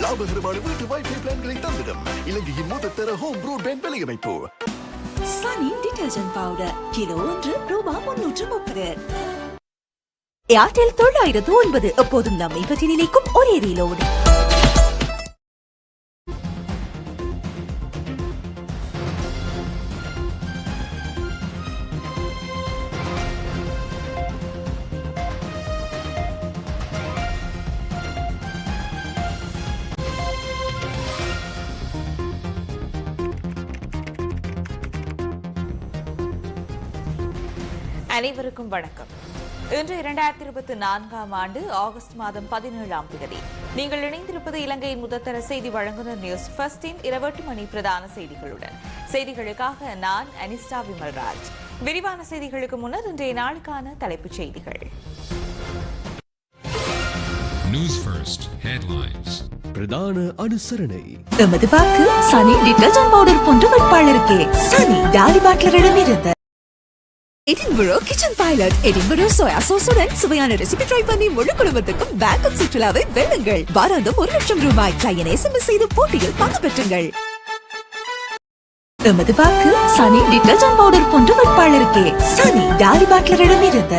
லாபகரமான வீட்டு வைஃபை பிளான்களை தந்திடும். இலங்கையின் முதற்தர ஹோம் ப்ரோட்பேண்ட் விலையமைப்பு. சனி டிடர்ஜென்ட் பவுடர் கிலோ ஒன்று ரூபாய் முன்னூற்று முப்பது. ஏர்டெல் தொள்ளாயிரத்து ஒன்பது எப்போதும் நம்மை பற்றி நினைக்கும் ஒரே ரீலோடு. அனைவருக்கும் வணக்கம். இன்று இரண்டாயிரத்தி இருபத்தி நான்காம் ஆண்டு ஆகஸ்ட் மாதம் பதினேழாம் தேதி. நீங்கள் இணைந்திருப்பது இலங்கையின் முதற்தர செய்தி வழங்குனர் நியூஸ் ஃபர்ஸ்டின் இருபட்டு மணி பிரதான செய்திகளுடன். செய்திகளுக்காக நான் அனிஸ்டா விமல்ராஜ். விரிவான செய்திகளுக்கு முன்னர் இன்றைய நாளுக்கான தலைப்புச் செய்திகள். News First Headlines. பிரதான அனுசரணை. எமது வாக்கு சனி டிடர்ஜென்ட் பவுடர் போன்ற வேட்பாளருக்கே சனி டாலி பாட்லரிடம் இருந்து Edinburgh kitchen pilot Edinburgh soya சோசுடன் சுவையான ரெசிபி ட்ரை பண்ணி முழு குடும்பத்துக்கும் பேக்கப் சுற்றுலாவை வெல்லுங்கள். வாராந்தம் ஒரு லட்சம் ரூபாய். சையன் எஸ்எம்எஸ் செய்து போட்டியில் பங்கு பெற்றுங்கள். எமது பாக்கு சனி டிடர்ஜென்ட் பவுடர் போன்ற வேட்பாளருக்கே சனி டாலி பாட்லரிடம் இருந்து.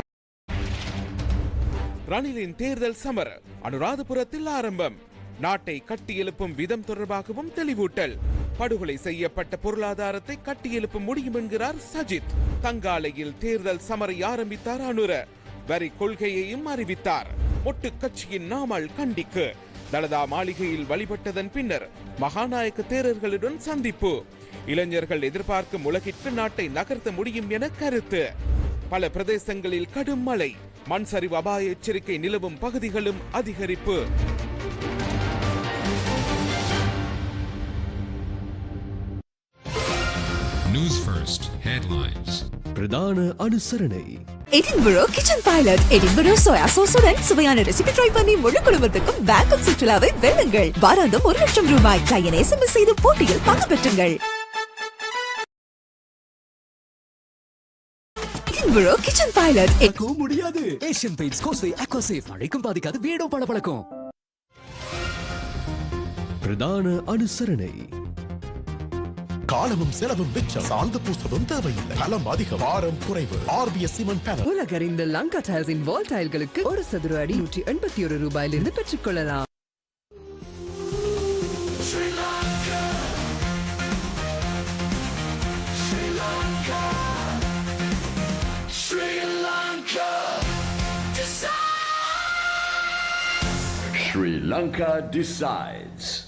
ரணிலின் தேர்தல் சமர அனுராதபுரத்தில் ஆரம்பம். நாட்டை கட்டியெழுப்பும் விதம் தொடர்பாகவும் தெளிவூட்டல். படுகொலை செய்யப்பட்ட பொருளாதாரத்தை கட்டியெழுப்ப முடியும் என்கிறார் சஜித். தங்காலையில் தேர்தல் சமரை ஆரம்பித்தார் அனுர. வரி கொள்கையையும் அறிவித்தார். ஒட்டு கட்சியின் நாமல் கண்டிக்கு. தலதா மாளிகையில் வழிபட்டதன் பின்னர் மகாநாயக்க தேரர்களுடன் சந்திப்பு. இளைஞர்கள் எதிர்பார்க்கும் உலகிற்கு நாட்டை நகர்த்த முடியும் என கருத்து. பல பிரதேசங்களில் கடும் மழை. மண் சரிவு அபாய எச்சரிக்கை நிலவும் பகுதிகளும் அதிகரிப்பு. News First Headlines. பிரதான அனுசரணை. Edinburgh kitchen pilot Edinburgh soya சோசுடன் சுவையான ரெசிபி ட்ரை பண்ணி முழு குடும்பத்துக்கும் பேக்கப் சுற்றுலாவை வெல்லுங்கள். வாராந்தம் ஒரு லட்சம் ரூபாய். சையன் எஸ்எம்எஸ் செய்து போட்டியில் பங்கு பெற்றுங்கள். எடின்பரோ கிச்சன் பைலட் முடியாது. ஏசியன் பெயிண்ட்ஸ் கோஸ்வே அக்வாசேஃப் மழைக்கும் பாதிக்காது வீடும் பளபளக்கும். பிரதான அனுசரணை. காலமும் செலவும் மிச்சம். சாந்து பூசவும் தேவையில்லை. களம் அதிக வாரம் குறைவு. ஆர்பிஎஸ் சிமன் பேனல் உலகறிந்த லங்கா டைல்ஸின் வால் டைல்களுக்கு ஒரு சதுர அடி நூற்றி எண்பத்தி ஒரு ரூபாயிலிருந்து பெற்றுக்கொள்ளலாம். Sri Lanka decides.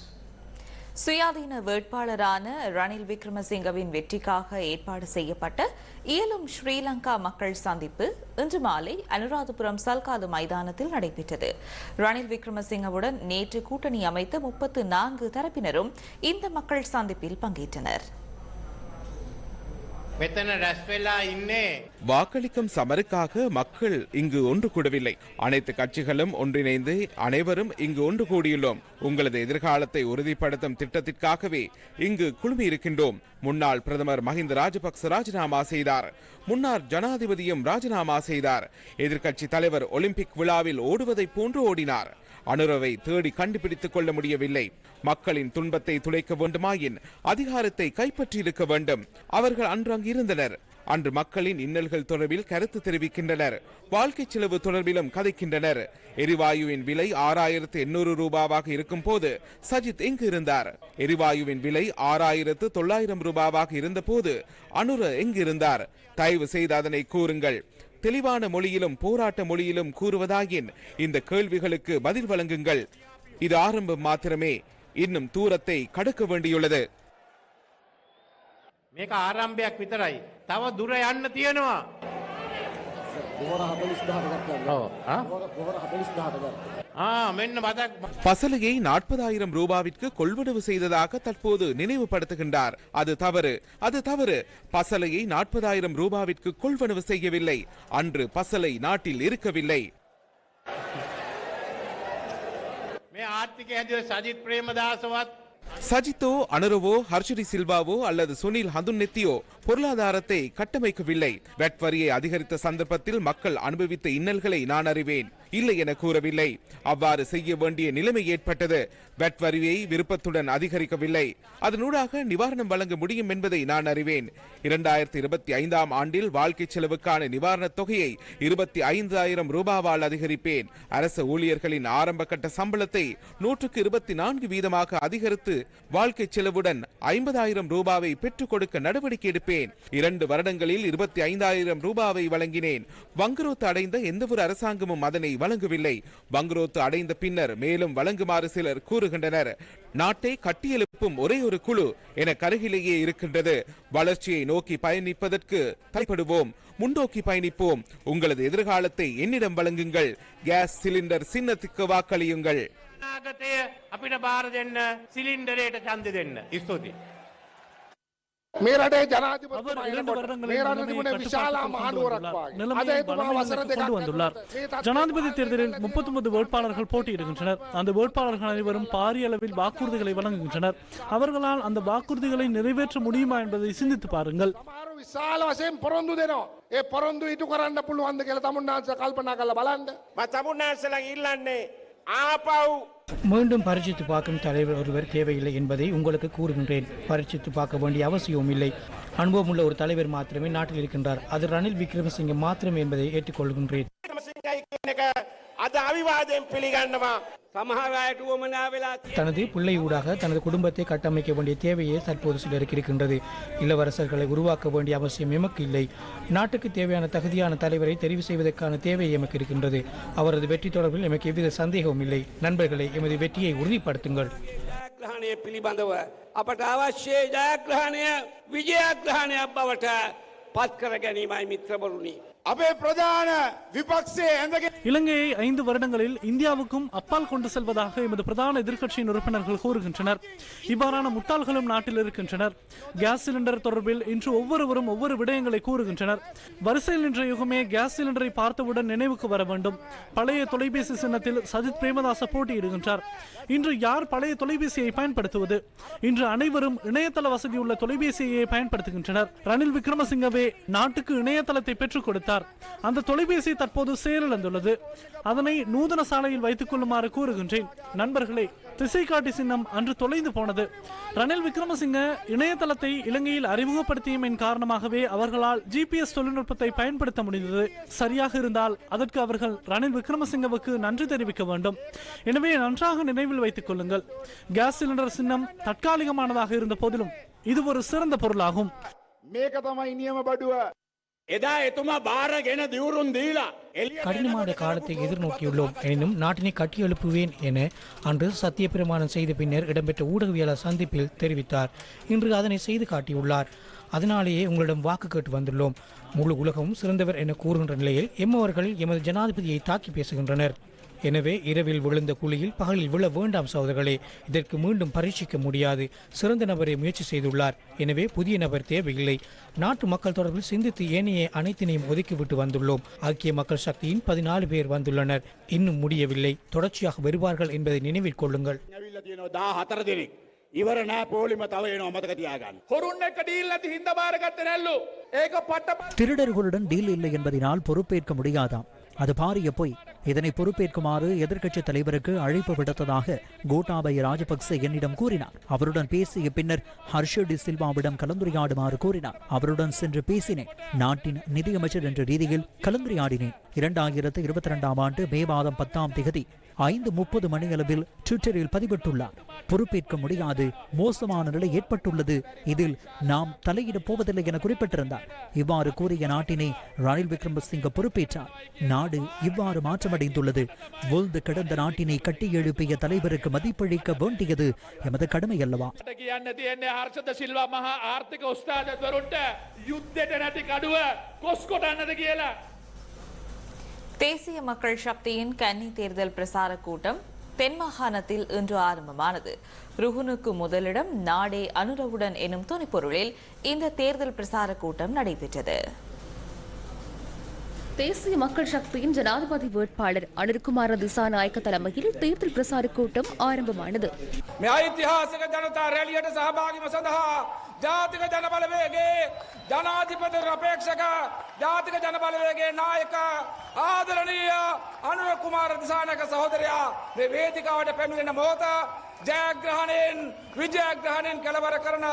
சுயாதீன வேட்பாளரான ரணில் விக்ரமசிங்கவின் வெற்றிக்காக ஏற்பாடு செய்யப்பட்ட இயலும் ஸ்ரீலங்கா மக்கள் சந்திப்பு இன்று மாலை அனுராதபுரம் சல்காது மைதானத்தில் நடைபெற்றது. ரணில் விக்ரமசிங்கவுடன் நேற்று கூட்டணி அமைத்த முப்பத்து நான்கு தரப்பினரும் இந்த மக்கள் சந்திப்பில் பங்கேற்றனர். මෙතන රැස් වෙලා ඉන්නේ வாக்களிக்கும் சமருக்காக மக்கள் இங்கு ஒன்று கூடவில்லை அனைத்து கட்சிகளும் ஒன்றிணைந்து அனைவரும் இங்கு ஒன்று கூடியுள்ளோம் உங்களது எதிர்காலத்தை உறுதிப்படுத்தும் திட்டத்திற்காகவே இங்கு குழுமி இருக்கின்றோம் முன்னாள் பிரதமர் மஹிந்த ராஜபக்ச ராஜினாமா செய்தார் முன்னாள் ஜனாதிபதியும் ராஜினாமா செய்தார் எதிர்க்கட்சி தலைவர் ஒலிம்பிக் விழாவில் ஓடுவதைப் போன்று ஓடினார் அனுரவை தேடி கண்டுபிடித்துக் கொள்ள முடியவில்லை. மக்களின் துன்பத்தை துளைக்க வேண்டுமாயின் அதிகாரத்தை கைப்பற்றியிருக்க வேண்டும். அவர்கள் அன்று அங்கு இருந்தனர். அன்று மக்களின் இன்னல்கள் தொடர்பில் கருத்து தெரிவிக்கின்றனர். வாழ்க்கை செலவு தொடர்பிலும் கதைக்கின்றனர். எரிவாயுவின் விலை ஆறாயிரத்து எண்ணூறு ரூபாவாக இருக்கும் போது சஜித் எங்கு இருந்தார்? எரிவாயுவின் விலை ஆறாயிரத்து தொள்ளாயிரம் ரூபாவாக இருந்தபோது அனுர எங்கு இருந்தார் தயவு செய்து அதனை கூறுங்கள். தெளிவான மொழியிலும் போராட்ட மொழியிலும் கூறுவதாயின் இந்த கேள்விகளுக்கு பதில் வழங்குங்கள் இது ஆரம்பம் மாத்திரமே இன்னும் தூரத்தை கடக்க வேண்டியுள்ளது මේක ආරම්භයක් විතරයි. තව දුර යන්න තියෙනවා. ආ මෙන්න මතක් பசலையை நாற்பதாயிரம் ரூபாவிற்கு கொள்வனவு செய்ததாக தற்போது நினைவுபடுத்துகின்றார். அது தவறு. அது தவறு. பசலையை நாற்பதாயிரம் ரூபாவிற்கு கொள்வனவு செய்யவில்லை. அன்று பசலை நாட்டில் இருக்கவில்லை. சஜித் பிரேமதாசவத். சஜித்தோ அனுரவோ ஹர்ஷரி சில்வாவோ அல்லது சுனில் ஹந்துன்னெத்தியோ பொருளாதாரத்தை கட்டமைக்கவில்லை. வெட் வரியை அதிகரித்த சந்தர்ப்பத்தில் மக்கள் அனுபவித்த இன்னல்களை நான் அறிவேன். இல்லை என கூறவில்லை. அவ்வாறு செய்ய வேண்டிய நிலைமை ஏற்பட்டது. வெட் வரியை விருப்பத்துடன் அதிகரிக்கவில்லை. அதனூடாக நிவாரணம் வழங்க முடியும் என்பதை நான் அறிவேன். இரண்டாயிரத்தி இருபத்தி ஐந்தாம் ஆண்டில் வாழ்க்கை செலவுக்கான நிவாரணத் தொகையை இருபத்தி ஐந்தாயிரம் ரூபாவால் அதிகரிப்பேன். அரசு ஊழியர்களின் ஆரம்ப கட்ட சம்பளத்தை நூற்றுக்கு இருபத்தி நான்கு வீதமாக அதிகரித்து வாழ்க்கை செலவுடன் ஐம்பதாயிரம் ரூபாவை பெற்றுக் கொடுக்க நடவடிக்கை எடுப்பேன். இரண்டு வருடங்களில் இருபத்தி ஐந்தாயிரம் ரூபாவை வழங்கினேன். வங்குரோத்து அடைந்த எந்தவொரு அரசாங்கமும் அதனை வழங்கவில்லை வங்குரோத்து அடைந்த பின்னர் மேலும் வழங்குமாறு சிலர் கூறுகின்றனர் நாட்டை கட்டியெழுப்பும் ஒரே ஒரு குழு என கருகிலேயே இருக்கின்றது வளர்ச்சியை நோக்கி பயணிப்பதற்கு தலைப்படுவோம் முன்னோக்கி பயணிப்போம் உங்களது எதிர்காலத்தை என்னிடம் வழங்குங்கள் கேஸ் சிலிண்டர் சின்னத்துக்கு வாக்களியுங்கள் අනාගතය අපිට බාර දෙන්න සිලින්ඩරයට චන්ද දෙන්න. ස්තුතියි. මේ රටේ அவர் ජනාධිපතිතුමා இரண்டு එනකොට வருடங்களில் මේ රට நிலைமையை තිබුණේ විශාල கட்டுப்பாட்டுக்குள் கொண்டு මහනුවරක් வந்துள்ளார். වගේ. நிலைமையை අද එතුමා வளமையான වසර நிலைக்கு දෙකක් கொண்டு வந்துள்ளார் මේ තත්ත්වය ஜனாதிபதி தேர்தலில் முப்பத்தொன்பது வேட்பாளர்கள் போட்டியிடுகின்றனர் அந்த வேட்பாளர்கள் அனைவரும் பாரிய அளவில் வாக்குறுதிகளை வழங்குகின்றனர் அவர்களால் அந்த வாக்குறுதிகளை நிறைவேற்ற முடியுமா என்பதை சிந்தித்து பாருங்கள் සමහරු විශාල වශයෙන් පොරොන්දු දෙනවා. ඒ පොරොන්දු ඉටු කරන්න පුළුවන්ද කියලා තමුන්නාන්ස කල්පනා කරලා බලන්න. මත් තමුන්නාන්සලන් ඉල්ලන්නේ ආපව් மீண்டும் பரீட்சித்து பார்க்கும் தலைவர் ஒருவர் தேவையில்லை என்பதை உங்களுக்கு கூறுகின்றேன். பரீட்சித்து பார்க்க வேண்டிய அவசியமும் இல்லை. அனுபவமுள்ள ஒரு தலைவர் மாத்திரமே நாட்டில் இருக்கின்றார். அது ரணில் விக்ரமசிங்கே மாத்திரம் என்பதை ஏற்றுக்கொள்கின்றேன். සිංහයි කියන එක අද අවිවාදයෙන් පිළිගන්නවා. සමහරයට වුවමනා වෙලා தனது பிள்ளை ஊடாக தனது குடும்பத்தை கட்டமைக்க வேண்டிய தேவையே தற்போது சிலருக்கு இருக்கின்றது இளவரசர்களை உருவாக்க வேண்டிய அவசியம் எமக்கு இல்லை நாட்டுக்கு தேவையான தகுதியான தலைவரை தெரிவு செய்வதற்கான தேவை எமக்கு இருக்கின்றது அவரது வெற்றி தொடர்பில் எமக்கு எவ்வித சந்தேகமும் இல்லை நண்பர்களே எமது வெற்றியை உறுதிப்படுத்துங்கள் ජයග්‍රහණය පිළිබඳව අපට අවශ්‍යයේ ජයග්‍රහණය විජයග්‍රහණයක් බවට පත්කර ගැනීමයි මිත්‍රවරුණි. இலங்கையை ஐந்து வருடங்களில் இந்தியாவுக்கும் அப்பால் கொண்டு செல்வதாக எமது பிரதான எதிர்க்கட்சியின் உறுப்பினர்கள் கூறுகின்றனர். இவ்வாறான முட்டாள்களும் நாட்டில் இருக்கின்றனர். கேஸ் சிலிண்டர் தொடர்பில் இன்று ஒவ்வொருவரும் ஒவ்வொரு விடயங்களை கூறுகின்றனர். வரிசையில் நின்ற யுகமே கேஸ் சிலிண்டரை பார்த்தவுடன் நினைவுக்கு வர வேண்டும். பழைய தொலைபேசி சின்னத்தில் சஜித் பிரேமதாச போட்டியிடுகின்றார். இன்று யார் பழைய தொலைபேசியை பயன்படுத்துவது? இன்று அனைவரும் இணையதள வசதியுள்ள தொலைபேசியை பயன்படுத்துகின்றனர். ரணில் விக்ரமசிங்கவே நாட்டுக்கு இணையதளத்தை பெற்றுக் கொடுத்து அந்த தொலைபேசி தற்போது செயலிழந்துள்ளது. அதனை நூதன சாலையில் வைத்துக் கொள்ளுமாறு கூறுகின்றேன். நண்பர்களே திசை காட்டி சின்னம் அன்று தொலைந்து போனது. ரணில் விக்ரமசிங்க இணையதளத்தை இலங்கையில் அறிமுகப்படுத்தியமையின் காரணமாகவே அவர்களால் ஜிபிஎஸ் தொழில்நுட்பத்தை பயன்படுத்த முடிந்தது. சரியாக இருந்தால் அதற்கு அவர்கள் ரணில் விக்ரமசிங்கவுக்கு நன்றி தெரிவிக்க வேண்டும். எனவே நன்றாக நினைவில் வைத்துக் கொள்ளுங்கள். கேஸ் சிலிண்டர் சின்னம் தற்காலிகமானதாக இருந்த போதிலும் இது ஒரு சிறந்த பொருளாகும். கடினமான காலத்தை எதிர்நோக்கியுள்ளோம். எனினும் நாட்டினை கட்டியெழுப்புவேன் என அன்று சத்தியப்பிரமாணம் செய்த பின்னர் இடம்பெற்ற ஊடகவியலாளர் சந்திப்பில் தெரிவித்தார். இன்று அதனை செய்து காட்டியுள்ளார். அதனாலேயே உங்களிடம் வாக்கு கேட்டு வந்துள்ளோம். முழு உலகமும் சிறந்தவர் என கூறுகின்ற நிலையில் எம்மவர்கள் எமது ஜனாதிபதியை தாக்கி பேசுகின்றனர். எனவே இரவில் விழுந்த குழியில் பகலில் விழ வேண்டாம் சகோதரர்களே இதற்கு மீண்டும் பரீட்சிக்க முடியாது சிறந்த நபரை முயற்சி செய்துள்ளார் எனவே புதிய நபர் தேவையில்லை நாட்டு மக்கள் தொடர்பில் சிந்தித்து ஏனைய அனைத்தினையும் ஒதுக்கிவிட்டு வந்துள்ளோம் ஐக்கிய மக்கள் சக்தியின் பதினாலு பேர் வந்துள்ளனர் இன்னும் முடியவில்லை தொடர்ச்சியாக வருவார்கள் என்பதை நினைவில் கொள்ளுங்கள் ඇවිල්ල තියෙනවා දා හතර දෙනෙක්. ඉවර නෑ පෝලිම තව එනවා මතක තියාගන්න. හොරුන් එක්ක ඩීල් නැති හින්දා බාරගත්තේ නැල්ලු. ඒක පට්ට திருடர்களுடன் டீல் இல்லை என்பதனால் பொறுப்பேற்க முடியாதாம் அது பாரிய பொய் இதனை பொறுப்பேற்குமாறு எதிர்க்கட்சித் தலைவருக்கு அழைப்பு விடுத்ததாக கோட்டாபய ராஜபக்சே என்னிடம் கூறினார். அவருடன் பேசிய பின்னர் ஹர்ஷ டி சில்வாவிடம் கலந்துரையாடுமாறு கூறினார் அவருடன் சென்று பேசினேன். நாட்டின் நிதியமைச்சர் என்ற ரீதியில் கலந்துரையாடினேன். இரண்டாயிரத்து இருபத்தி இரண்டாம் ஆண்டு மே மாதம் பத்தாம் திகதி ஐந்து முப்பது மணியளவில் ட்விட்டரில் பதிவிட்டுள்ளார் பொறுப்பேற்க முடியாது மோசமான நிலை ஏற்பட்டுள்ளது இதில் நாம் தலையிடப் போவதில்லை என குறிப்பிட்டிருந்தார் இவ்வாறு கூறிய நாட்டினை ரணில் விக்ரமசிங்க பொறுப்பேற்றார் நாடு இவ்வாறு மாற்றமடைந்துள்ளது வீழ்ந்து கிடந்த நாட்டினை கட்டி எழுப்பிய தலைவருக்கு மதிப்பளிக்க வேண்டியது எமது கடமை அல்லவா ට කියන්න තියෙන්නේ හර්ෂද සිල්වා මහා ආර්ථික උස්ථාදවරුන්ට යුද්ධයට නැති කඩුව කොස් කොටන්නද කියලා. தேசிய மக்கள் சக்தியின் கன்னி தேர்தல் பிரசார கூட்டம் தென் மாகாணத்தில் இன்று ஆரம்பமானது. ருகுனுக்கு முதலிடம் நாடே அனுரவுடன் எனும் துணைப்பொருளில் இந்த தேர்தல் பிரசார கூட்டம் நடைபெற்றது. தேசிய மக்கள் சக்தியின் ஜனாதிபதி வேட்பாளர் அனில்குமார திசாநாயக்க தலைமையில் தேர்தல் பிரசார கூட்டம் ஆரம்பமானது. මේ ඓතිහාසික ජනතා රැලියට සහභාගිම සඳහා ජාතික ජනබලවේගේ ජනාධිපති රපේක්ෂක ජාතික ජනබලවේගේ නායක ආදරණීය අනුර කුමාර දිසානක සහෝදරයා මේ වේදිකාවට පැමිණෙන මොහොත ජයග්‍රහණයෙන් විජයග්‍රහණයෙන් කෙලවර කරන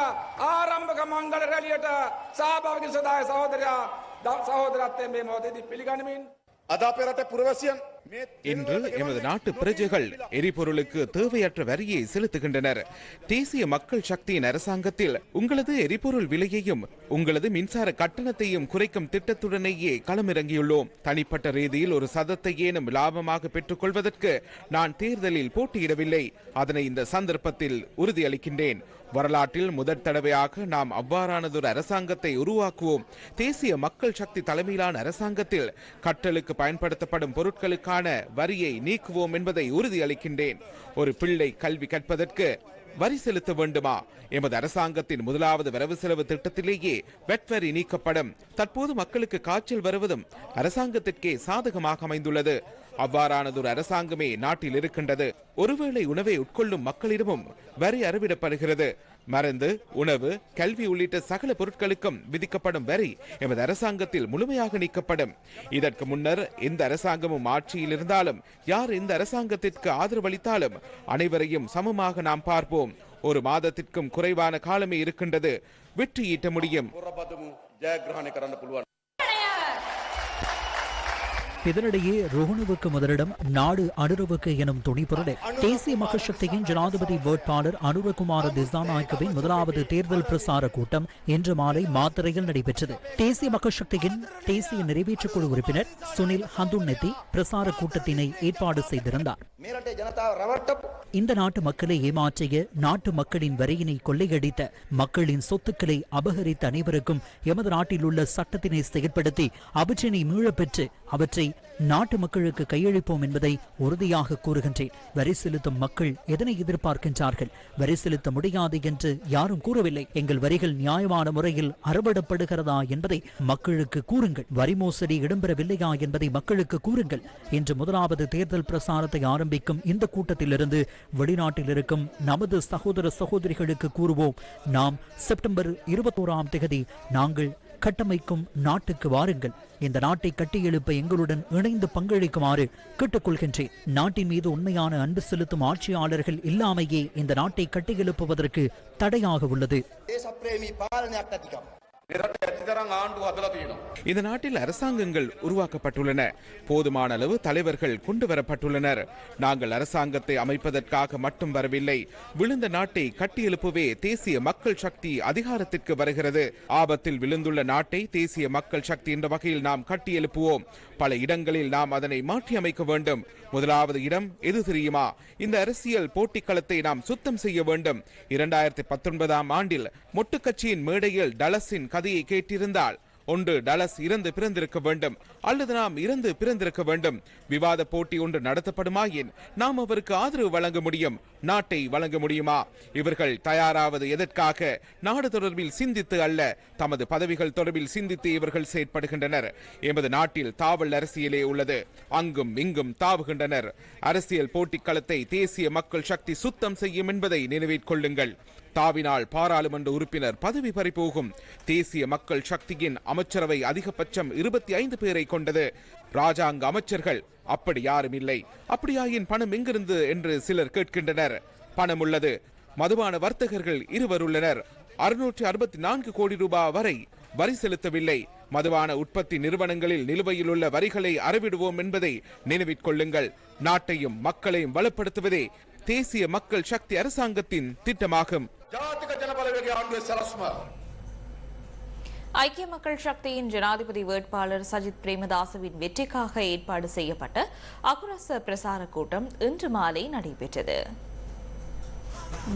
ආරම්භක මංගල රැලියට සහභාගී සදාය සහෝදරයා සහෝදරත්වයෙන් මේ මොහොතේදී පිළිගනිමින් අද අපේ රට පුරවැසියන් මේ இன்று எமது நாட்டு பிரஜைகள் எரிபொருளுக்கு தேவையற்ற வரியை செலுத்துகின்றனர். தேசிய மக்கள் சக்தியின் அரசாங்கத்தில் உங்களது எரிபொருள் விலையையும் உங்களது மின்சார கட்டணத்தையும் குறைக்கும் திட்டத்துடனேயே களமிறங்கியுள்ளோம். தனிப்பட்ட ரீதியில் ஒரு சதத்தை ஏனும் லாபமாக பெற்றுக்கொள்வதற்கு நான் தேர்தலில் போட்டியிடவில்லை. அதனை இந்த சந்தர்ப்பத்தில் உறுதியளிக்கின்றேன். வரலாற்றில் முதற் தடவையாக நாம் அவ்வாறானதொரு அரசாங்கத்தை உருவாக்குவோம். தேசிய மக்கள் சக்தி தலைமையிலான அரசாங்கத்தில் கட்டலுக்கு பயன்படுத்தப்படும் பொருட்களுக்கான வரியை நீக்குவோம் என்பதை உறுதியளிக்கின்றேன். ஒரு பிள்ளை கல்வி கற்பதற்கு வரி செலுத்த வேண்டுமா? எமது அரசாங்கத்தின் முதலாவது வரவு செலவு திட்டத்திலேயே வெட் வரி நீக்கப்படும். தற்போது மக்களுக்கு காய்ச்சல் வருவதும் அரசாங்கத்திற்கே சாதகமாக அமைந்துள்ளது. அவ்வாறானதொரு அரசாங்கமே நாட்டில் இருக்கின்றது. ஒருவேளை உணவை உட்கொள்ளும் மக்களிடமும் வரி அறவிடப்படுகிறது. மருந்து உணவு கல்வி உள்ளிட்ட சகல பொருட்களுக்கும் விதிக்கப்படும் வரி எமது அரசாங்கத்தில் முழுமையாக நீக்கப்படும். இதற்கு முன்னர் எந்த அரசாங்கமும் ஆட்சியில் இருந்தாலும் யார் இந்த அரசாங்கத்திற்கு ஆதரவளித்தாலும் அனைவரையும் சமமாக நாம் பார்ப்போம். ஒரு மாதத்திற்கும் குறைவான காலமே இருக்கின்றது. வெற்றி ஈட்ட முடியும் இதனிடையே ரோஹனுவுக்கு முதலிடம் நாடு அனுரவுக்கு எனும் துணிபொருளில் தேசிய மக்கள் ஜனாதிபதி வேட்பாளர் அனுரகுமார திசாநாயக்கவின் முதலாவது தேர்தல் பிரசார கூட்டம் இன்று மாலை மாத்திரையில் நடைபெற்றது. தேசிய மகசக்தியின் தேசிய நிறைவேற்றுக் குழு உறுப்பினர் சுனில் ஹந்துன்னெத்தி பிரசார கூட்டத்தினை ஏற்பாடு செய்திருந்தார். இந்த நாட்டு மக்களை ஏமாற்றிய நாட்டு மக்களின் வரியினை கொள்ளையடித்த மக்களின் சொத்துக்களை அபகரித்த அனைவருக்கும் எமது நாட்டில் உள்ள சட்டத்தினை செயற்படுத்தி அவற்றினை மீளப்பெற்று அவற்றை நாட்டு மக்களுக்கு கையளிப்போம் என்பதை உறுதியாக கூறுகின்றேன். வரி செலுத்தும் மக்கள் எதனை எதிர்பார்க்கின்றார்கள்? வரி செலுத்த முடியாது என்று யாரும் கூறவில்லை. எங்கள் வரிகள் நியாயமான முறையில் அறுபடப்படுகிறதா என்பதை மக்களுக்கு கூறுங்கள். வரி மோசடி இடம்பெறவில்லையா என்பதை மக்களுக்கு கூறுங்கள். இன்று முதலாவது தேர்தல் பிரசாரத்தை ஆரம்பிக்கும் இந்த கூட்டத்திலிருந்து வெளிநாட்டில் இருக்கும் நமது சகோதர சகோதரிகளுக்கு கூறுவோம். நாம் செப்டம்பர் இருபத்தோராம் தேதி நாங்கள் கட்டமைக்கும் நாட்டுக்கு வாருங்கள். இந்த நாட்டை கட்டியெழுப்ப எங்களுடன் இணைந்து பங்களிக்குமாறு கேட்டுக்கொள்கின்றேன். நாட்டின் மீது உண்மையான அன்பு செலுத்தும் ஆட்சியாளர்கள் இல்லாமையே இந்த நாட்டை கட்டியெழுப்புவதற்கு தடையாக உள்ளது. இந்த நாட்டில் அரசாங்கங்கள் உருவாக்கப்பட்டுள்ளன. போதுமான அளவு தலைவர்கள் கொண்டு வரப்பட்டுள்ளனர். நாங்கள் அரசாங்கத்தை அமைப்பதற்காக மட்டும் வரவில்லை. விழுந்த நாட்டை கட்டியெழுப்பவே தேசிய மக்கள் சக்தி அதிகாரத்திற்கு வருகிறது. ஆபத்தில் விழுந்துள்ள நாட்டை தேசிய மக்கள் சக்தி என்ற வகையில் நாம் கட்டியெழுப்புவோம். பல இடங்களில் நாம் அதனை மாற்றியமைக்க வேண்டும். முதலாவது இடம் எது தெரியுமா? இந்த அரசியல் போட்டிக்களத்தை நாம் சுத்தம் செய்ய வேண்டும். இரண்டாயிரத்தி பத்தொன்பதாம் ஆண்டில் மொட்டுக்கட்சியின் மேடையில் டலஸின் கதையை கேட்டிருந்தால் ஒன்று டலஸ் இறந்து பிறந்திருக்க வேண்டும் அல்லது நாம் இறந்து பிறந்திருக்க வேண்டும். விவாத போட்டி ஒன்று நடத்தப்படுமாயின் நாம் அவருக்கு ஆதரவு வழங்க முடியும் நாட்டை வழங்க முடியுமா? இவர்கள் தயாராவது எதற்காக? நாடு தொடர்பில் சிந்தித்து அல்ல தமது பதவிகள் தொடர்பில் சிந்தித்து இவர்கள் செயற்படுகின்றனர். எமது நாட்டில் தாவல் அரசியலே உள்ளது அங்கும் இங்கும் தாவுகின்றனர். அரசியல் போட்டிக்களத்தை தேசிய மக்கள் சக்தி சுத்தம் செய்யும் என்பதை நினைவிற்கொள்ளுங்கள். தாவினால் பாராளுமன்ற உறுப்பினர் பதவி பறிபோகும் தேசிய மக்கள் சக்தியின் அமைச்சரவை அதிகபட்சம் இருபத்தி ஐந்து பேரை கொண்டது. ராஜாங்க அமைச்சர்கள் அப்படி யாரும் இல்லை. அப்படியாயின் பணம் எங்கிருந்து? என்று சிலர் கேட்கின்றனர். பணம் உள்ளது மதுபான வர்த்தகர்கள் இருவர் உள்ளனர் அறுநூற்றி அறுபத்தி நான்கு கோடி ரூபாய் வரை வரி செலுத்தவில்லை. மதுபான உற்பத்தி நிறுவனங்களில் நிலுவையில் உள்ள வரிகளை அறவிடுவோம் என்பதை நினைவிற்கொள்ளுங்கள் நாட்டையும் மக்களையும் வலுப்படுத்துவதே தேசிய மக்கள் சக்தி அரசாங்கத்தின் திட்டமாகும். ஐக்கிய மக்கள் சக்தியின் ஜனாதிபதி வேட்பாளர் சஜித் பிரேமதாசவின் வெற்றிக்காக ஏற்பாடு செய்யப்பட்ட அகுரச பிரசார கூட்டம் இன்று மாலை நடைபெற்றது.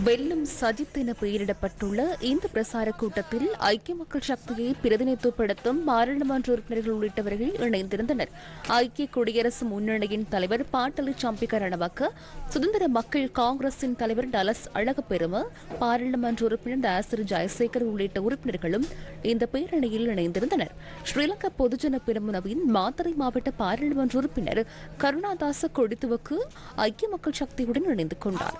வெல்லும் சஜித் என பெயரிடப்பட்டுள்ள இந்த பிரசார கூட்டத்தில் ஐக்கிய மக்கள் சக்தியை பிரதிநிதித்துவப்படுத்தும் பாராளுமன்ற உறுப்பினர்கள் உள்ளிட்டவர்கள் இணைந்திருந்தனர். ஐக்கிய குடியரசு முன்னணியின் தலைவர் பாட்டலி சம்பிக ரணவக்க சுதந்திர மக்கள் காங்கிரசின் தலைவர் டலஸ் அழகப்பெரும பாராளுமன்ற உறுப்பினர் தாசர் ஜெயசேகர் உள்ளிட்ட உறுப்பினர்களும் இந்த பேரணியில் இணைந்திருந்தனர். ஸ்ரீலங்கா பொதுஜன பெருமுனவின் மாத்தறை மாவட்ட பாராளுமன்ற உறுப்பினர் கருணாதாச கொடித்துவக்கு ஐக்கிய மக்கள் சக்தியுடன் இணைந்து கொண்டார்.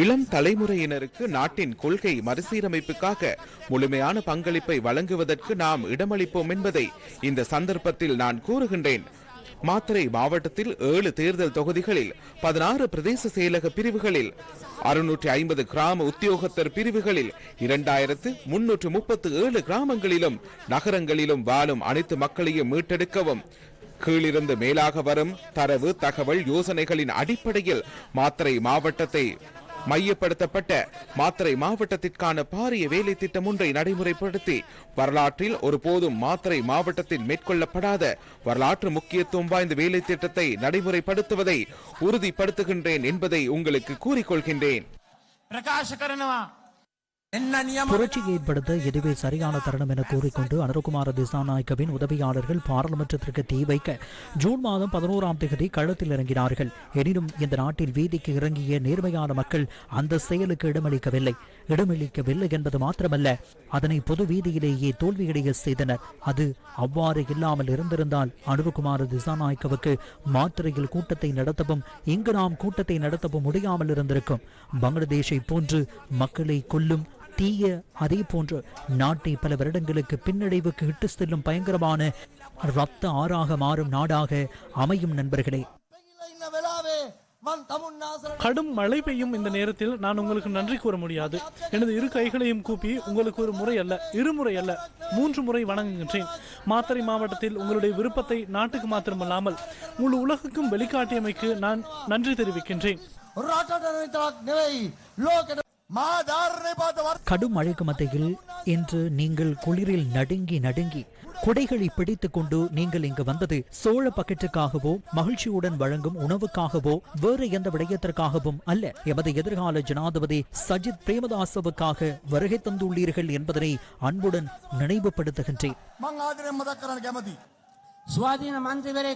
இளம் தலைமுறையினருக்கு நாட்டின் கொள்கை மறுசீரமைப்புக்காக முழுமையான பங்களிப்பை வழங்குவதற்கு நாம் இடமளிப்போம் என்பதை இந்த சந்தர்ப்பத்தில் நான் கூறுகின்றேன். மாத்தரை மாவட்டத்தில் ஏழு தேர்தல் தொகுதிகளில் பதினாறு பிரதேச செயலக பிரிவுகளில் அறுநூற்றி ஐம்பது கிராம உத்தியோகத்தர் பிரிவுகளில் இரண்டாயிரத்து முன்னூற்று முப்பத்து ஏழு கிராமங்களிலும் நகரங்களிலும் வாழும் அனைத்து மக்களையும் மீட்டெடுக்கவும் கீழிருந்து மேலாக வரும் தரவு தகவல் யோசனைகளின் அடிப்படையில் மாத்திரை மாவட்டத்தை மையப்படுத்தப்பட்ட மாத்திரை மாவட்டத்திற்கான பாரிய வேலை திட்டம் ஒன்றை நடைமுறைப்படுத்தி வரலாற்றில் ஒருபோதும் மாத்திரை மாவட்டத்தில் மேற்கொள்ளப்படாத வரலாற்று முக்கியத்துவம் வாய்ந்த வேலை திட்டத்தை நடைமுறைப்படுத்துவதை உறுதிப்படுத்துகின்றேன் என்பதை உங்களுக்கு கூறிக்கொள்கின்றேன். புரட்சி ஏற்படுத்த இதுவே சரியான தருணம் என கூறிக்கொண்டு அனுரகுமார திசாநாயக்கவின் உதவியாளர்கள் பாராளுமன்றத்திற்கு தீ வைக்க ஜூன் மாதம் பதினோராம் தேதி களத்தில் இறங்கினார்கள். எனினும் இந்த நாட்டில் வீதிக்கு இறங்கிய நேர்மையான மக்கள் அந்த செயலுக்கு இடமளிக்கவில்லை. இடமளிக்கவில்லை என்பது மாத்திரமல்ல அதனை பொது வீதியிலேயே தோல்வியடைய செய்தனர். அது அவ்வாறு இல்லாமல் இருந்திருந்தால் அனுரகுமார திசாநாயக்கவுக்கு மாத்திரையில் கூட்டத்தை நடத்தவும் இங்கு நாம் கூட்டத்தை நடத்தவும் முடியாமல் இருந்திருக்கும். பங்களாதேஷை போன்று மக்களை கொல்லும் தீய அதே போன்று நாட்டை பல வருடங்களுக்கு பின்னடைவுக்கு இட்டு செல்லும் பயங்கரமான ரத்த ஆறாக மாறும் நாடாக அமையும் நண்பர்களே. கடும் மழை பெய்யும் இந்த நேரத்தில் நான் உங்களுக்கு நன்றி கூற முடியாது. எனது இரு கைகளையும் கூப்பி உங்களுக்கு ஒரு முறை அல்ல இருமுறை அல்ல மூன்று முறை வணங்குகின்றேன். மாத்தறை மாவட்டத்தில் உங்களுடைய விருப்பத்தை நாட்டுக்கு மாத்திரமல்லாமல் முழு உலகுக்கும் வெளிக்காட்டியமைக்கு நான் நன்றி தெரிவிக்கின்றேன். கடும் மழைக்கு மத்தியில் இன்று நீங்கள் குளிரில் நடுங்கி நடுங்கி குடைகளை பிடித்துக் கொண்டு நீங்கள் இங்கு வந்தது சோழ பக்கெட்டுக்காகவோ மகிழ்ச்சியுடன் வழங்கும் உணவுக்காகவோ வேறு எந்த விடயத்திற்காகவும் அல்ல. எமது எதிர்கால ஜனாதிபதி சஜித் பிரேமதாசவுக்காக வருகை தந்துள்ளீர்கள் என்பதனை அன்புடன் நினைவுபடுத்துகின்றேன். சுவாதீன மந்திரி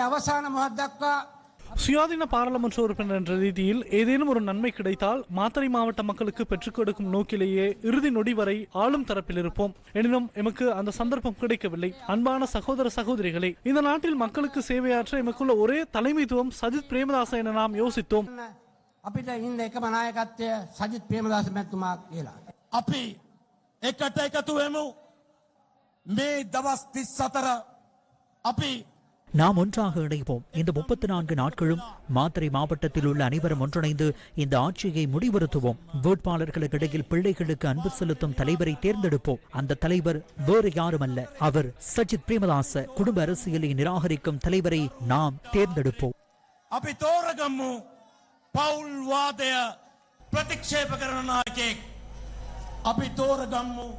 அவசான මේ අවසාන මොහොත් දක්වා சுயாதீன பாராளுமன்ற உறுப்பினர் என்ற ரீதியில் ஏதேனும் ஒரு நன்மை கிடைத்தால் மாத்தறை மாவட்ட மக்களுக்கு பெற்றுக் கொடுக்கும் நோக்கிலேயே இறுதி நொடி வரை ஆளும் தரப்பில் இருப்போம் எனினும் எமக்கு அந்த சந்தர்ப்பம் கிடைக்கவில்லை அன்பான சகோதர சகோதரிகளே இந்த நாட்டில் மக்களுக்கு சேவையாற்ற எமக்குள்ள ஒரே தலைமைத்துவம் சஜித் பிரேமதாச என நாம் யோசித்தோம் අපිට ඉන්න එකම නායකත්වය සජිත් ප්‍රේමදාස මැතිතුමා කියලා. අපි එකට එකතු වෙමු මේ දවස් තිස් සතර අපි நாம் ஒன்றாக இணைவோம். இந்த முப்பத்தி நான்கு நாட்களும் மாத்திரை மாவட்டத்தில் உள்ள அனைவரும் ஒன்றிணைந்து இந்த ஆட்சியை முடிவுறுத்துவோம். வேட்பாளர்களுக்கு இடையில் பிள்ளைகளுக்கு அன்பு செலுத்தும் தலைவரை தேர்ந்தெடுப்போம். அந்த தலைவர் வேறு யாரும் அல்ல அவர் சஜித் பிரேமதாச குடும்ப அரசியலை நிராகரிக்கும் தலைவரை நாம் தேர்ந்தெடுப்போம். பிரதிஷேபகரனாகே அபி தோரகம்மு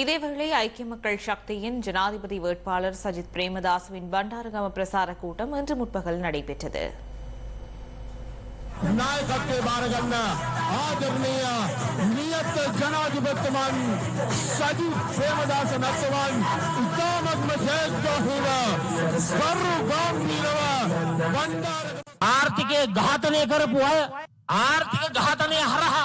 இதேவேளை ஐக்கிய மக்கள் சக்தியின் ஜனாதிபதி வேட்பாளர் சஜித் பிரேமதாசுவின் பண்டாரகம பிரசார கூட்டம் இன்று முற்பகல் நடைபெற்றது. ಆರ್ಥಿಕ ಘಾತನೆ ಕರಪುವ ಆರ್ಥಿಕ ಘಾತನೆ ಹರಹ.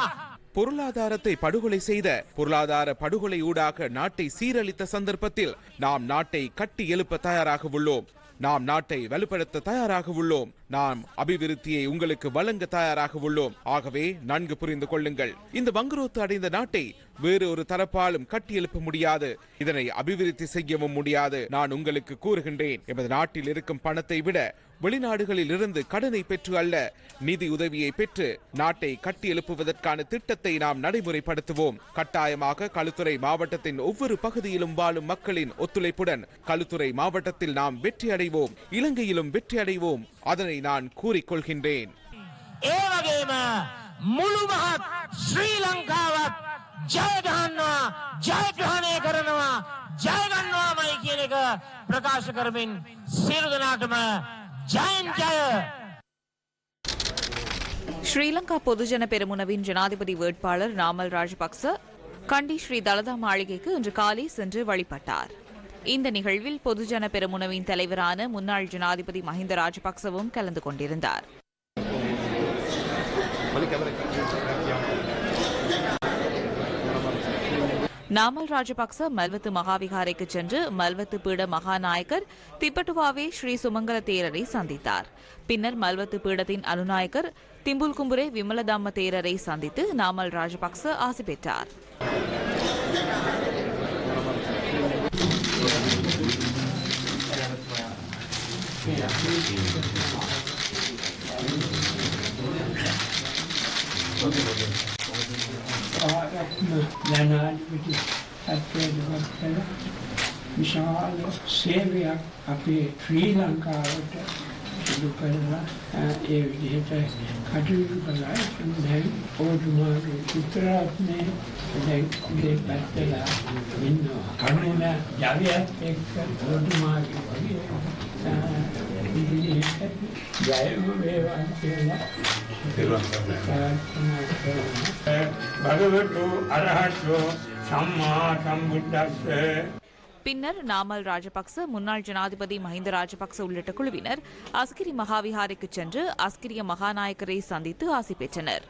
பொருளாதாரத்தை படுகொலை செய்த பொருளாதார படுகொலை ஊடாக நாட்டை சீரழித்த சந்தர்ப்பத்தில் நாம் நாட்டை கட்டி எழுப்ப தயாராக உள்ளோம். நாம் நாட்டை வலுப்படுத்த தயாராக உள்ளோம். நாம் அபிவிருத்தியை உங்களுக்கு வழங்க தயாராக உள்ளோம். ஆகவே நன்கு புரிந்து கொள்ளுங்கள். இந்த வங்குரோத்து அடைந்த நாட்டை வேறு ஒரு தரப்பாலும் கட்டியெழுப்ப முடியாது. இதனை அபிவிருத்தி செய்யவும் முடியாது. நான் உங்களுக்கு கூறுகின்றேன். எமது நாட்டில் இருக்கும் பணத்தை விட வெளிநாடுகளில் இருந்து கடனை பெற்று அல்ல நிதி உதவியை பெற்று நாட்டை கட்டி எழுப்புவதற்கான திட்டத்தை நாம் நடைமுறைப்படுத்துவோம் கட்டாயமாக களுத்துறை மாவட்டத்தின் ஒவ்வொரு பகுதியிலும் வாழும் மக்களின் ஒத்துழைப்புடன் களுத்துறை மாவட்டத்தில் நாம் வெற்றி அடைவோம் இலங்கையிலும் வெற்றி அடைவோம் அதனை நான் கூறிக்கொள்கின்றேன் ඒ වගේම මුළු මහත් ශ්‍රී ලංකාවත් ජයගහන්නවා ජයග්‍රහණය කරනවා ජයගන්නවාමයි කියන එක ප්‍රකාශ කරමින් සියලු දෙනාටම ජයන් ජය ஸ்ரீலங்கா பொதுஜன பெருமுனவின் ஜனாதிபதி வேட்பாளர் நாமல் ராஜபக்ச கண்டி ஸ்ரீ தலதா மாளிகைக்கு இன்று காலை சென்று வழிபட்டார். இந்த நிகழ்வில் பொதுஜன பெருமுனவின் தலைவரான முன்னாள் ஜனாதிபதி மஹிந்த ராஜபக்சவும் கலந்து கொண்டிருந்தார். நாமல் ராஜபக்ச மல்வத்து மகாவிகாரைக்கு சென்று மல்வத்து பீட மகாநாயகர் திப்பட்டுவாவே ஸ்ரீ சுமங்கல தேரரை சந்தித்தார். பின்னர் மல்வத்து பீடத்தின் அனுநாயகர் திம்புல் கும்புரே விமலதாம தேரரை சந்தித்து நாமல் ராஜபக்ச ஆசி பெற்றார். ජනාධිපති සත්‍යයටපත් කළ විශාල සේවයක් අපේ ශ්‍රී ලංකාවට සිදු කරලා ඒ විදිහට කටයුතු කළා දැන් ඕතුමාගේ පුත්‍රරත්නය දැන් මේ පැත්තලා ඉන්නවා කරුණ ජවයත් එක්ක ඕතුමාගේ වගේ විදිහට ජයම වේවා කියලා භගවතු අරහතෝ සම්මා සම්බුද්දස්ස பின்னர் நாமல் ராஜபக்ச முன்னாள் ஜனாதிபதி மஹிந்த ராஜபக்ச உள்ளிட்ட குழுவினர் அஸ்கிரி மகாவிஹாரைக்கு சென்று அஸ்கிரிய மகாநாயக்கரை சந்தித்து ஆசி பெற்றனர்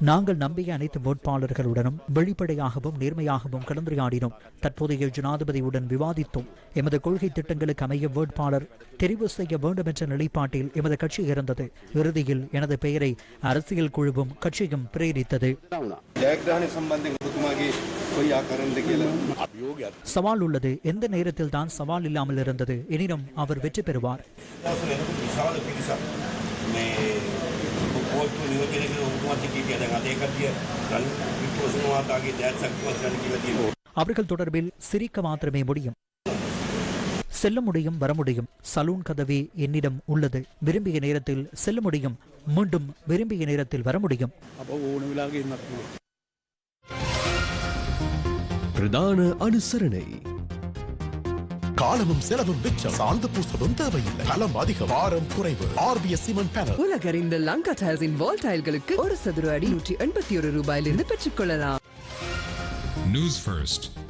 நாங்கள் நம்பிய அனைத்து வேட்பாளர்களுடனும் வெளிப்படையாகவும் நேர்மையாகவும் கலந்துரையாடினோம். தற்போதைய ஜனாதிபதியுடன் விவாதித்தோம். எமது கொள்கை திட்டங்களுக்கு அமைய வேட்பாளர் தெரிவு செய்ய வேண்டும் என்ற நிலைப்பாட்டில் எமது கட்சி இருந்தது. இறுதியில் எனது பெயரை அரசியல் குழுவும் கட்சியும் பிரேரித்தது. சவால் உள்ளது. எந்த நேரத்தில் தான் சவால் இல்லாமல் இருந்தது? எனினும் அவர் வெற்றி பெறுவார். அவர்கள் தொடர்பில் சிரிக்க மாத்திரமே முடியும். செல்ல முடியும் வர முடியும். சலூன் கதவி என்னிடம் உள்ளது. விரும்பிய நேரத்தில் செல்ல முடியும். மீண்டும் விரும்பிய நேரத்தில் வர முடியும். பிரதான அனுசரணை. காலமும் செலவும் மிச்சம். சாந்து பூசவும் தேவையில்லை. களம் அதிகம். பாரம் குறைவு. RBS cement panel. உலகறிந்த லங்கா டைல்ஸின் வால் டைல்களுக்கு ஒரு சதுர அடி நூற்றி எண்பத்தி ஒரு ரூபாயிலிருந்து பெற்றுக்கொள்ளலாம். News First.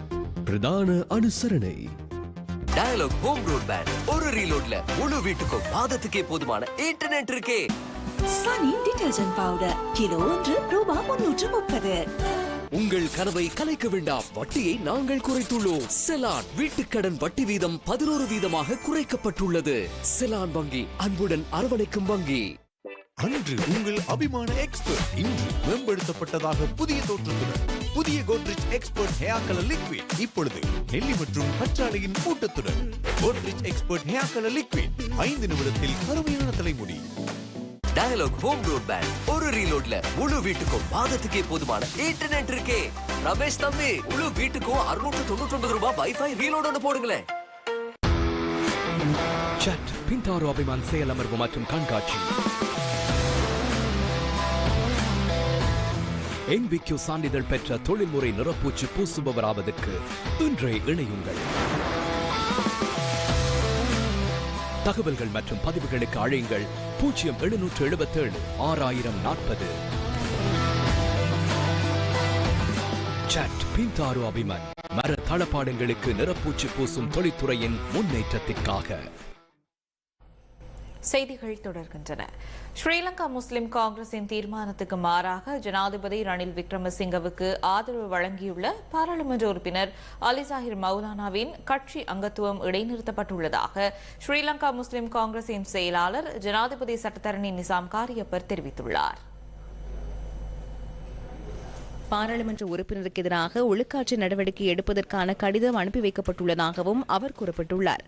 பிரதான அனுசரணை. டயலாக் ஹோம் ப்ராட்பேண்ட் ஒரு ரீலோட்ல முழு வீட்டுக்கும் மாதத்துக்கே போதுமான இன்டர்நெட் இருக்கே. சனி டிடர்ஜென்ட் பவுடர் கிலோ ஒன்று ரூபா முன்னூற்று முப்பது. உங்கள் கனவை கலைக்க வேண்டாம். வட்டியை நாங்கள் குறைத்துள்ளோம். செலான் வீட்டுக்கடன் வட்டி வீதம் பதினோரு வீதமாக குறைக்கப்பட்டுள்ளது. செலான் வங்கி அன்புடன் அரவணைக்கும் வங்கி. அன்று உங்கள் அபிமான எக்ஸ்பர்ட் இன்று மேம்படுத்தப்பட்டதாக புதிய தோற்றத்துடன் புதிய Godrej expert hair colour liquid இப்பொழுது நெல்லி மற்றும் கற்றாழையின் கூட்டத்துடன் Godrej expert hair colour liquid ஐந்து நிமிடத்தில் கருமையான தலைமுடி. டயலாக் ஹோம் ப்ராட்பேண்ட் ஒரு ரீலோட்ல முழு வீட்டுக்கும் மாதத்துக்கே போதுமான இன்டர்நெட் இருக்கே. ரமேஷ் தம்பி முழு வீட்டுக்கும் அறுநூற்று தொண்ணூற்றி ஒன்பது ரூபாய் வைஃபை ரீலோட போடுங்களேன். சட் பின்தாரோ அபிமான் செயல் அமர்வு மற்றும் கண்காட்சி என்பிக்யூ சான்றிதழ் பெற்ற தொழில்முறை நிறப்பூச்சு பூசுபவராவதற்கு இன்றே இணையுங்கள். தகவல்கள் மற்றும் பதிவுகளுக்கு அழையுங்கள். பூஜ்ஜியம் எழுநூற்று எழுபத்தேழு ஆறாயிரம் நாற்பது. சட் அபிமன் மர தளபாடங்களுக்கு நிறப்பூச்சு பூசும் தொழில்துறையின் முன்னேற்றத்திற்காக. செய்திகள் தொடர்கின்றன. ஸ்ரீலங்கா முஸ்லிம் காங்கிரசின் தீர்மானத்துக்கு மாறாக ஜனாதிபதி ரணில் விக்ரமசிங்கவுக்கு ஆதரவு வழங்கியுள்ள பாராளுமன்ற உறுப்பினர் அலிசாஹிர் மௌலானாவின் கட்சி அங்கத்துவம் இடைநிறுத்தப்பட்டுள்ளதாக ஸ்ரீலங்கா முஸ்லிம் காங்கிரசின் செயலாளர் ஜனாதிபதி சட்டத்தரணி நிசாம் காரியப்பர் தெரிவித்துள்ளார். பாராளுமன்ற உறுப்பினருக்கு எதிராக ஒழுக்காற்று நடவடிக்கை எடுப்பதற்கான கடிதம் அனுப்பி வைக்கப்பட்டுள்ளதாகவும் அவர் குறிப்பிட்டுள்ளார்.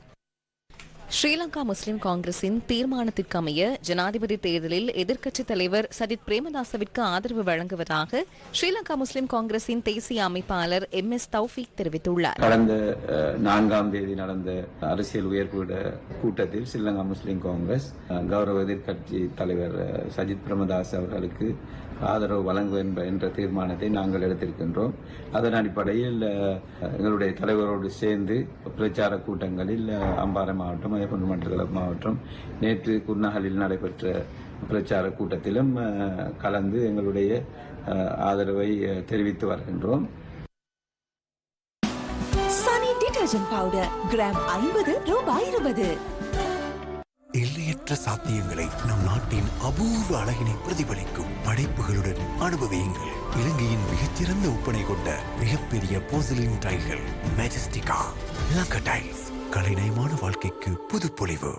ஸ்ரீலங்கா முஸ்லிம் காங்கிரசின் தீர்மானத்திற்கு அமைய ஜனாதிபதி தேர்தலில் எதிர்க்கட்சித் தலைவர் சஜித் பிரேமதாசவிற்கு ஆதரவு வழங்குவதாக ஸ்ரீலங்கா முஸ்லிம் காங்கிரசின் தேசிய அமைப்பாளர் எம் எஸ் தௌஃபீக் தெரிவித்துள்ளார். கடந்த நான்காம் தேதி நடந்த அரசியல் உயர்வுட கூட்டத்தில் ஸ்ரீலங்கா முஸ்லிம் காங்கிரஸ் கௌரவ எதிர்க்கட்சி தலைவர் சஜித் பிரேமதாஸ் அவர்களுக்கு ஆதரவு வழங்குவது என்ற தீர்மானத்தை நாங்கள் எடுத்திருக்கின்றோம். அதன் அடிப்படையில் எங்களுடைய தலைவரோடு சேர்ந்து பிரச்சார கூட்டங்களில் அம்பாறை மாவட்டம் மட்டக்களப்பு மாவட்டம் நேற்று குர்நகலில் நடைபெற்ற பிரச்சார கூட்டத்திலும் கலந்து எங்களுடைய ஆதரவை தெரிவித்து வருகின்றோம். சனி டிடர்ஜென்ட் பவுடர் கிராம் ஐம்பது ரூபாய் இருபது. எல்லையற்ற சாத்தியங்களை நம் நாட்டின் அபூர்வ அழகினை பிரதிபலிக்கும் படைப்புகளுடன் அனுபவியுங்கள். இலங்கையின் மிகச்சிறந்த ஒப்பனை கொண்ட மிகப்பெரிய போசலின் டைல்கள் மெஜஸ்டிகா லங்க டைல்ஸ் கலைநயமான வாழ்க்கைக்கு புதுப்பொலிவு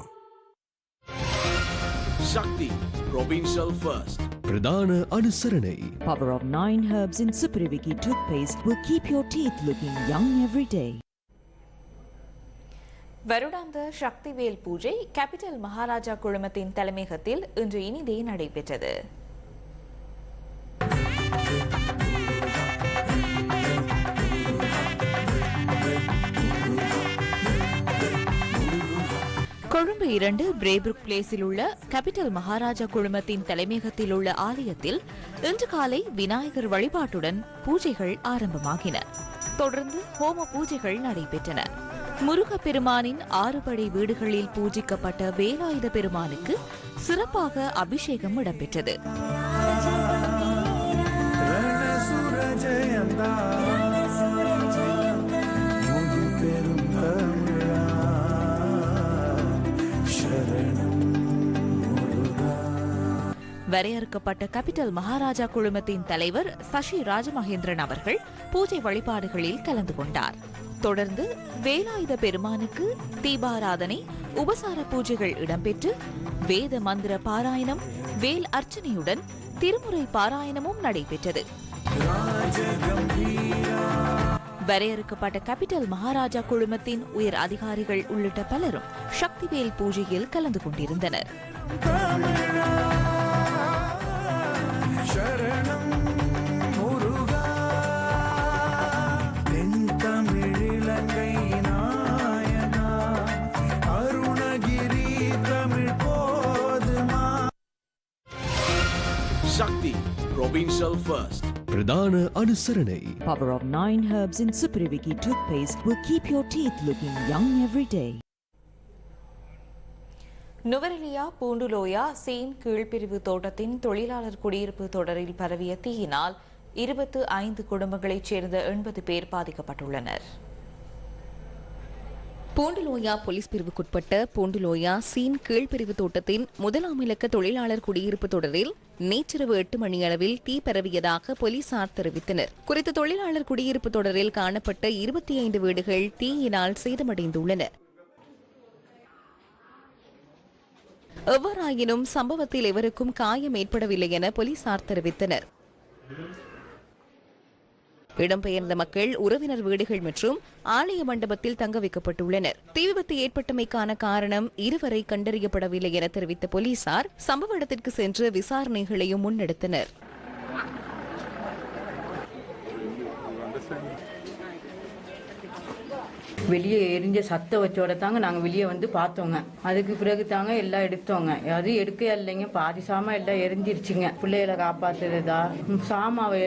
சக்தி Provincial First பிரதான அனுசரணை Power of 9 herbs in Supriviki toothpaste will keep your teeth looking young every day. வருடாந்த சக்திவேல் பூஜை கேபிட்டல் மகாராஜா குழுமத்தின் தலைமையகத்தில் இன்று இனிதே நடைபெற்றது கொழும்பு இரண்டு பிரேபுக் பிளேஸில் உள்ள கேபிட்டல் மகாராஜா குழுமத்தின் தலைமையகத்தில் உள்ள ஆலயத்தில் இன்று காலை விநாயகர் வழிபாட்டுடன் பூஜைகள் ஆரம்பமாகின. தொடர்ந்து ஹோம பூஜைகள் நடைபெற்றன. முருகப்பெருமானின் ஆறுபடை வீடுகளில் பூஜிக்கப்பட்ட வேலாயுத பெருமானுக்கு சிறப்பாக அபிஷேகம் இடம்பெற்றது. வரையறுக்கப்பட்ட கேபிட்டல் மகாராஜா குழுமத்தின் தலைவர் சசி ராஜமகேந்திரன் அவர்கள் பூஜை வழிபாடுகளில் கலந்து கொண்டார். தொடர்ந்து வேலாயுத பெருமானுக்கு தீபாராதனை உபசார பூஜைகள் இடம்பெற்று வேத மந்திர பாராயணம் வேல் அர்ச்சனையுடன் திருமுறை பாராயணமும் நடைபெற்றது. வரையறுக்கப்பட்ட கேபிட்டல் மகாராஜா குழுமத்தின் உயர் அதிகாரிகள் உள்ளிட்ட பலரும் சக்திவேல் பூஜையில் கலந்து கொண்டிருந்தனர். Provincial First. பிரதான அனுசரணை Power of 9 herbs in Supriviki toothpaste will keep your teeth looking young every day. Nuwara Eliya Pundaluoya Sheen கீழ்பிரிவு தோட்டத்தின் தொழிலாளர் குடியிருப்பு தொடரில் பரவிய தீயினால் இருபத்து ஐந்து குடும்பங்களைச் சேர்ந்த எண்பது பேர் பாதிக்கப்பட்டுள்ளனர் பூண்டுலோயா போலீஸ் பிரிவுக்குட்பட்ட பூண்டுலோயா சீன் கீழ்பிரிவு தோட்டத்தின் முதலாம் இலக்க தொழிலாளர் குடியிருப்பு தொடரில் நேற்றிரவு எட்டு மணியளவில் தீ பரவியதாக போலீசார் தெரிவித்தனர். குறித்த தொழிலாளர் குடியிருப்பு தொடரில் காணப்பட்ட இருபத்தி ஐந்து வீடுகள் தீயினால் சேதமடைந்துள்ளன. எவ்வாறாயினும் சம்பவத்தில் எவருக்கும் காயம் ஏற்படவில்லை என போலீசார் தெரிவித்தனர். இடம்பெயர்ந்த மக்கள் உறவினர் வீடுகள் மற்றும் ஆலய மண்டபத்தில் தங்க வைக்கப்பட்டுள்ளனர். தீ விபத்து ஏற்பட்டமைக்கான காரணம் இருவரை கண்டறியப்படவில்லை என தெரிவித்த போலீசார் சம்பவ இடத்திற்கு சென்று விசாரணைகளையும் முன்னெடுத்தனர். வெளியே எரிஞ்ச சத்த வச்சோட தாங்க நாங்கள் வெளியே வந்து பார்த்தோங்க. அதுக்கு பிறகு தாங்க எல்லாம் எடுத்தோங்க. அது எடுக்க இல்லைங்க. பாதி சாமான் எல்லாம் எரிஞ்சிருச்சுங்க. பிள்ளைகளை காப்பாத்துறதா? சாமாவை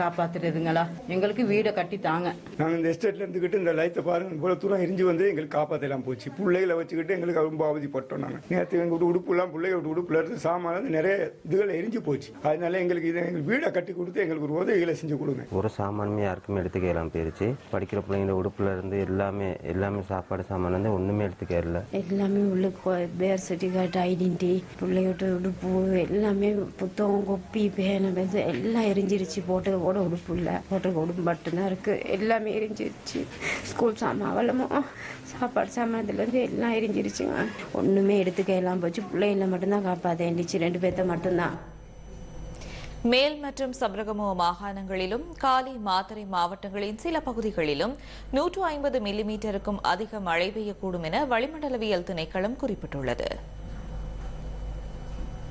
காப்பாத்துறதுங்களா? எங்களுக்கு வீடை கட்டி தாங்க. நாங்கள் இந்த எஸ்டேட்ல இருந்துக்கிட்டு இந்த லைட்டை பாருங்க. இவ்வளோ தூரம் எரிஞ்சு வந்து எங்களுக்கு காப்பாற்றலாம் போச்சு. பிள்ளைகளை வச்சுக்கிட்டு எங்களுக்கு ரொம்ப அவதிப்பட்டோம் நாங்கள் நேற்று எங்கள் வீட்டு உடுப்புலாம் பிள்ளைங்க வீட்டு உடுப்புல இருந்து சாமான் வந்து நிறைய இதுகள் எரிஞ்சு போச்சு. அதனால எங்களுக்கு இதை எங்களுக்கு வீடை கட்டி கொடுத்து எங்களுக்கு ஒரு உதவிகளை செஞ்சு கொடுங்க. ஒரு சாமானுமே யாருக்குமே எடுத்துக்கலாம் போயிருச்சு. படிக்கிற பிள்ளைங்கள உடுப்புல இருந்து எல்லாமே எல்லாமே சாப்பாடு சாமான் வந்து ஒண்ணுமே எடுத்துக்கல. எல்லாமே உள்ளுக்கு பேர் சர்டிஃபிகேட் ஐடென்டி பிள்ளையோட உடுப்பு எல்லாமே புத்தகம் கொப்பி பேனை பேச எல்லாம் எரிஞ்சிருச்சு. போட்டது கூட உடுப்பு இல்லை. போட்டது உடுப்பு மட்டும்தான் இருக்கு. எல்லாமே எரிஞ்சிருச்சு. ஸ்கூல் சாமான் அவலமோ. சாப்பாடு சாமானத்துலேருந்து எல்லாம் எரிஞ்சிருச்சுங்க. ஒன்றுமே எடுத்துக்க எல்லாம் போச்சு. பிள்ளைங்களை மட்டும்தான் காப்பாற்ற வேண்டிச்சு. ரெண்டு பேர்த்த மட்டும்தான். மேல் மற்றும் சபரகமோ மாகாணங்களிலும் காலி மாத்தறை மாவட்டங்களின் சில பகுதிகளிலும் நூற்று ஐம்பது மில்லிமீட்டருக்கும் அதிக மழை பெய்யக்கூடும் என வளிமண்டலவியல் திணைக்களம் குறிப்பிட்டுள்ளது.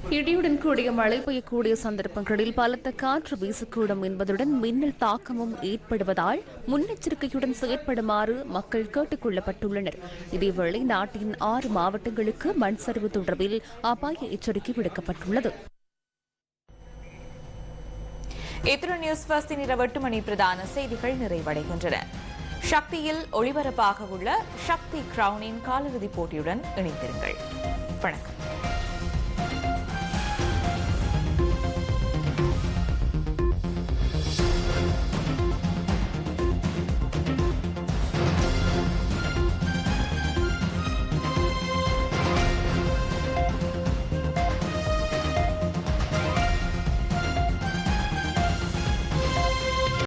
இடியுடன் கூடிய மழை பெய்யக்கூடிய சந்தர்ப்பங்களில் பலத்த காற்று வீசக்கூடும் என்பதுடன் மின்னல் தாக்கமும் ஏற்படுவதால் முன்னெச்சரிக்கையுடன் செயற்படுமாறு மக்கள் கேட்டுக் கொள்ளப்பட்டுள்ளனர். இதேவேளை நாட்டின் ஆறு மாவட்டங்களுக்கு மண் சரிவு தொடர்பில் அபாய எச்சரிக்கை விடுக்கப்பட்டுள்ளது. இத்துடன் நியூஸ் ஃபர்ஸ்டின் இரவு எட்டு மணி பிரதான செய்திகள் நிறைவடைகின்றன. சக்தியில் ஒளிபரப்பாக உள்ள சக்தி கிரவுனின் காலிறுதிப் போட்டியுடன் இணைந்திருங்கள். வணக்கம்.